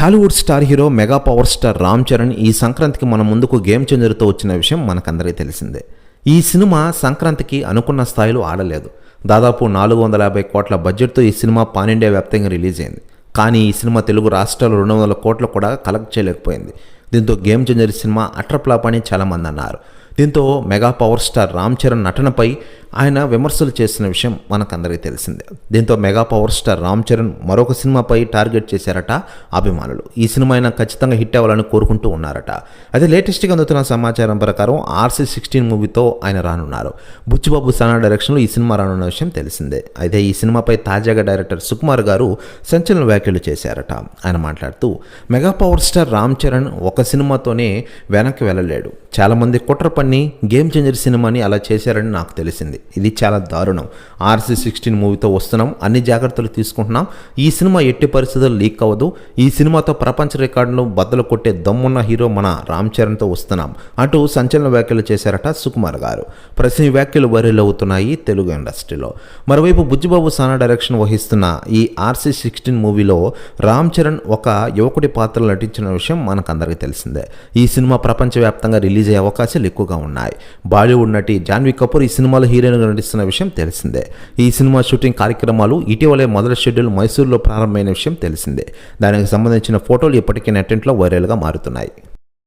Tollywood star hero mega power star Ram Charan ఈ సంక్రాంతికి మన ముందుకు గేమ్ చేంజర్తో వచ్చిన విషయం మనకందరికీ తెలిసిందే. ఈ సినిమా సంక్రాంతికి అనుకున్న స్థాయిలో ఆడలేదు. దాదాపు నాలుగు వందల యాభై కోట్ల బడ్జెట్తో ఈ సినిమా పానిండియా వ్యాప్తంగా రిలీజ్ అయింది. కానీ ఈ సినిమా తెలుగు రాష్ట్రాలు రెండు వందల కోట్లు కూడా కలెక్ట్ చేయలేకపోయింది. దీంతో గేమ్ చేంజర్ సినిమా అట్రప్లాప్ అని చాలామంది అన్నారు. దీంతో mega power star Ram Charan నటనపై ఆయన విమర్శలు చేసిన విషయం మనకందరికీ తెలిసిందే. దీంతో mega power star Ram Charan మరొక సినిమాపై టార్గెట్ చేశారట అభిమానులు. ఈ సినిమా అయినా ఖచ్చితంగా హిట్ అవ్వాలని కోరుకుంటూ ఉన్నారట. అయితే లేటెస్ట్గా అందుతున్న సమాచారం ప్రకారం ఆర్సీ సిక్స్టీన్ మూవీతో ఆయన రానున్నారు. బుచ్చిబాబు సనా డైరెక్షన్లో ఈ సినిమా రానున్న విషయం తెలిసిందే. అయితే ఈ సినిమాపై తాజాగా డైరెక్టర్ సుకుమార్ గారు సంచలన వ్యాఖ్యలు చేశారట. ఆయన మాట్లాడుతూ mega power star Ram Charan ఒక సినిమాతోనే వెనక్కి వెళ్ళలేడు. చాలామంది కుట్ర పన్ని గేమ్ చేంజర్ సినిమాని అలా చేశారని నాకు తెలిసింది. ఇది చాలా దారుణం. ఆర్సీ సిక్స్టీన్ మూవీతో వస్తున్నాం. అన్ని జాగ్రత్తలు తీసుకుంటున్నాం. ఈ సినిమా ఎట్టి పరిస్థితుల్లో లీక్ అవ్వదు. ఈ సినిమాతో ప్రపంచ రికార్డును బద్దలు కొట్టే దమ్మున్న హీరో మన రామ్ చరణ్తో వస్తున్నాం. అంటూ సంచలన వ్యాఖ్యలు చేశారట సుకుమార్ గారు. ప్రతి వ్యాఖ్యలు వైరల్ అవుతున్నాయి తెలుగు ఇండస్ట్రీలో. మరోవైపు బుజ్జిబాబు సానా డైరెక్షన్ వహిస్తున్న ఈ ఆర్సీ సిక్స్టీన్ మూవీలో రామ్ చరణ్ ఒక యువకుడి పాత్రలో నటించిన విషయం మనకందరికీ తెలిసిందే. ఈ సినిమా ప్రపంచవ్యాప్తంగా రిలీజ్ అయ్యే అవకాశాలు ఎక్కువగా ఉన్నాయి. బాలీవుడ్ నటి జాన్వీ కపూర్ ఈ సినిమాలో హీరోయిన్గా నటిస్తున్న విషయం తెలిసిందే. ఈ సినిమా షూటింగ్ కార్యక్రమాలు ఇటీవలే మొదటి షెడ్యూల్ మైసూరులో ప్రారంభమైన విషయం తెలిసిందే. దానికి సంబంధించిన ఫోటోలు ఇప్పటికే నెట్టింట్లో వైరల్గా మారుతున్నాయి.